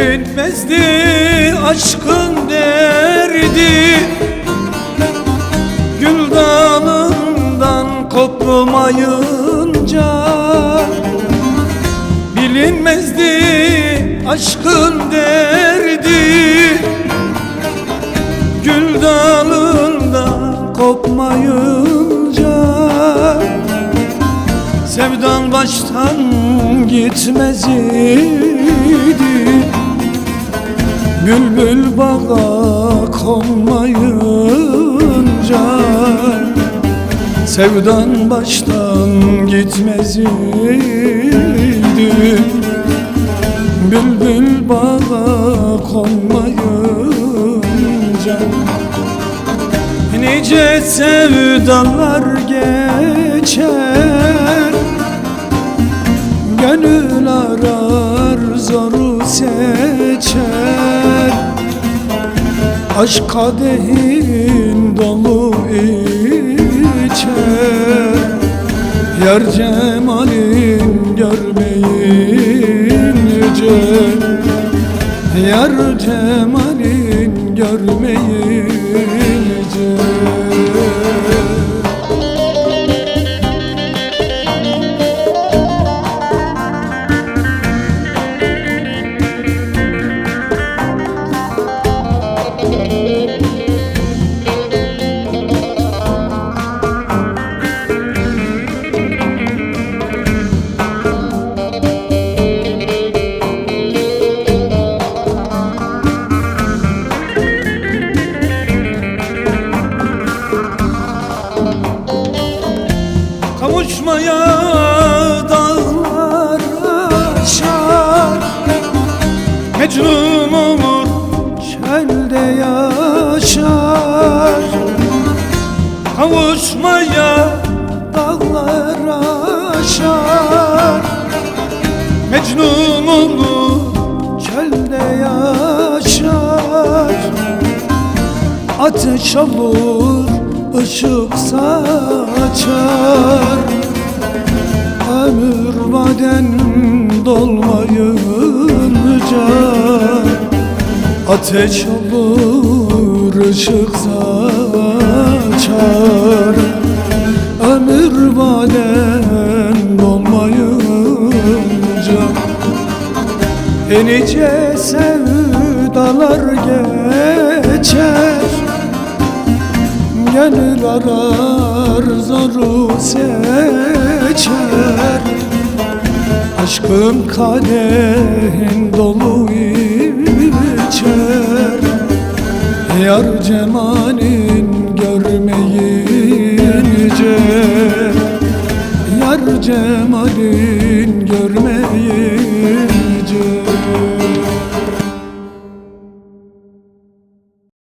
Bilinmezdi aşkın derdi. Gül dalından kopmayınca Bilinmezdi aşkın derdi. Gül dalından kopmayınca Sevdan baştan gitmez idi Bülbül bağa konmayınca Sevdan baştan gitmez idi Bülbül bağa konmayınca Nice sevdalar geçer. Gönül arar zoru seçer Aşk kadehin dolu içer Yar cemalin görmeyince Yar cemalin görmeyince Kavuşmaya dağlar aşar Mecnun olur çölde yaşar. Kavuşmaya dağlar aşar Mecnun olur çölde yaşar. Ateş olur ışık saçar vaden dolmayınca Ateş olur ışık saçar. Ömür vaden dolmayınca Nice sevdalar geçer. Gönül arar zoru seçer Aşkın kadehin dolu içer Yar cemalin görmeyince Yar cemalin